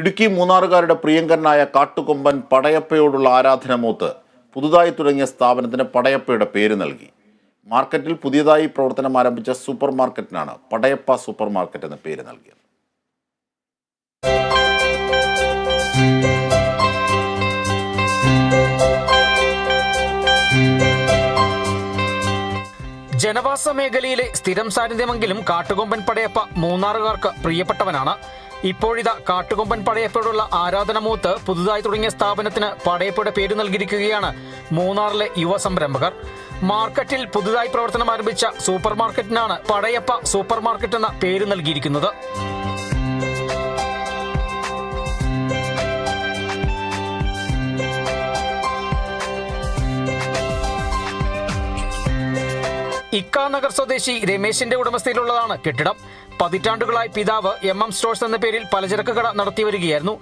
ഇടുക്കി മൂന്നാറുകാരുടെ പ്രിയങ്കരനായ കാട്ടുകൊമ്പൻ പടയപ്പയോടുള്ള ആരാധനമൂത്ത് പുതുതായി തുടങ്ങിയ സ്ഥാപനത്തിന് പടയപ്പയുടെ പേര് നൽകി. മാർക്കറ്റിൽ പുതിയതായി പ്രവർത്തനം ആരംഭിച്ച സൂപ്പർ മാർക്കറ്റിനാണ് പടയപ്പ സൂപ്പർ മാർക്കറ്റ് എന്ന പേര് നൽകിയത്. ജനവാസ മേഖലയിലെ സ്ഥിരം സാന്നിധ്യമെങ്കിലും കാട്ടുകൊമ്പൻ പടയപ്പ മൂന്നാറുകാർക്ക് പ്രിയപ്പെട്ടവനാണ്. ഇപ്പോഴിതാ കാട്ടുകൊമ്പൻ പടയപ്പയോടുള്ള ആരാധനമൂത്ത് പുതുതായി തുടങ്ങിയ സ്ഥാപനത്തിന് പടയപ്പയുടെ പേര് നൽകിയിരിക്കുകയാണ് മൂന്നാറിലെ യുവ സംരംഭകർ. മാർക്കറ്റിൽ പുതുതായി പ്രവർത്തനം ആരംഭിച്ച സൂപ്പർ മാർക്കറ്റിനാണ് പടയപ്പ സൂപ്പർ മാർക്കറ്റ് എന്ന പേര് നൽകിയിരിക്കുന്നത്. ഇക്കാനഗർ സ്വദേശി രമേശിന്റെ ഉടമസ്ഥയിലുള്ളതാണ് കെട്ടിടം പതിറ്റാണ്ടുകളായി പിതാവ് എം എം സ്റ്റോഴ്സ് എന്ന പേരിൽ പലചരക്ക് കട നടത്തി വരികയായിരുന്നു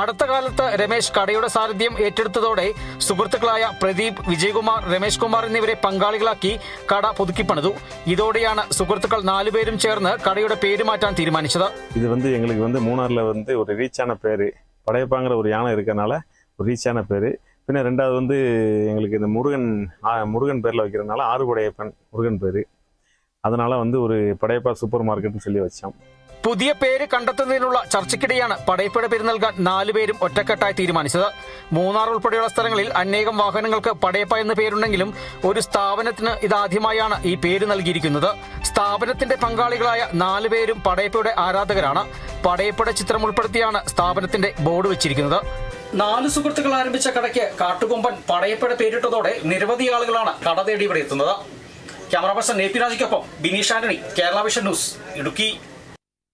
അടുത്ത കാലത്ത് രമേശ് കടയുടെ സാരഥ്യം ഏറ്റെടുത്തതോടെ സുഹൃത്തുക്കളായ പ്രദീപ് വിജയകുമാർ രമേശ് കുമാർ എന്നിവരെ പങ്കാളികളാക്കി കട പുതുക്കിപ്പണിതു ഇതോടെയാണ് സുഹൃത്തുക്കൾ നാലുപേരും ചേർന്ന് கடையோட பேரு மாற்றான் தீர்மானிச்சது இது வந்து எங்களுக்கு வந்து மூணாரில் வந்து ஒரு ரீச்சான பேர் படையப்பாங்கிற ஒரு யானை இருக்கறனால ஒரு ரீச்சான பேர் பின்ன ரெண்டாவது வந்து எங்களுக்கு இந்த முருகன் ஆ, முருகன் பேரில் வைக்கிறதுனால ஆறு படையப்பன் முருகன் பேர் அதனால வந்து ஒரு படையப்பா சூப்பர் மார்க்கெட்னு சொல்லி வச்சோம் പുതിയ പേര് കണ്ടെത്തുന്നതിനുള്ള ചർച്ചയ്ക്കിടെയാണ് പടയപ്പയുടെ പേര് നൽകാൻ നാലുപേരും ഒറ്റക്കെട്ടായി തീരുമാനിച്ചത് മൂന്നാർ ഉൾപ്പെടെയുള്ള സ്ഥലങ്ങളിൽ അനേകം വാഹനങ്ങൾക്ക് പടയപ്പ എന്ന പേരുണ്ടെങ്കിലും ഒരു സ്ഥാപനത്തിന് ഇതാദ്യമായാണ് ഈ പേര് നൽകിയിരിക്കുന്നത് സ്ഥാപനത്തിന്റെ പങ്കാളികളായ നാലുപേരും പടയപ്പയുടെ ആരാധകരാണ് പടയപ്പയുടെ ചിത്രം ഉൾപ്പെടുത്തിയാണ് സ്ഥാപനത്തിന്റെ ബോർഡ് വെച്ചിരിക്കുന്നത് നാല് സുഹൃത്തുക്കൾ ആരംഭിച്ച കടയ്ക്ക് കാട്ടുകൊമ്പൻ പടയപ്പട പേരിട്ടതോടെ നിരവധി ആളുകളാണ് കട തേടി ഇവിടെ എത്തുന്നത് ക്യാമറ പേഴ്സൺ എ പി രാജയ്ക്കൊപ്പം ബിനീഷ് ആന്റണി കേരള വിഷൻ ന്യൂസ് ഇടുക്കി.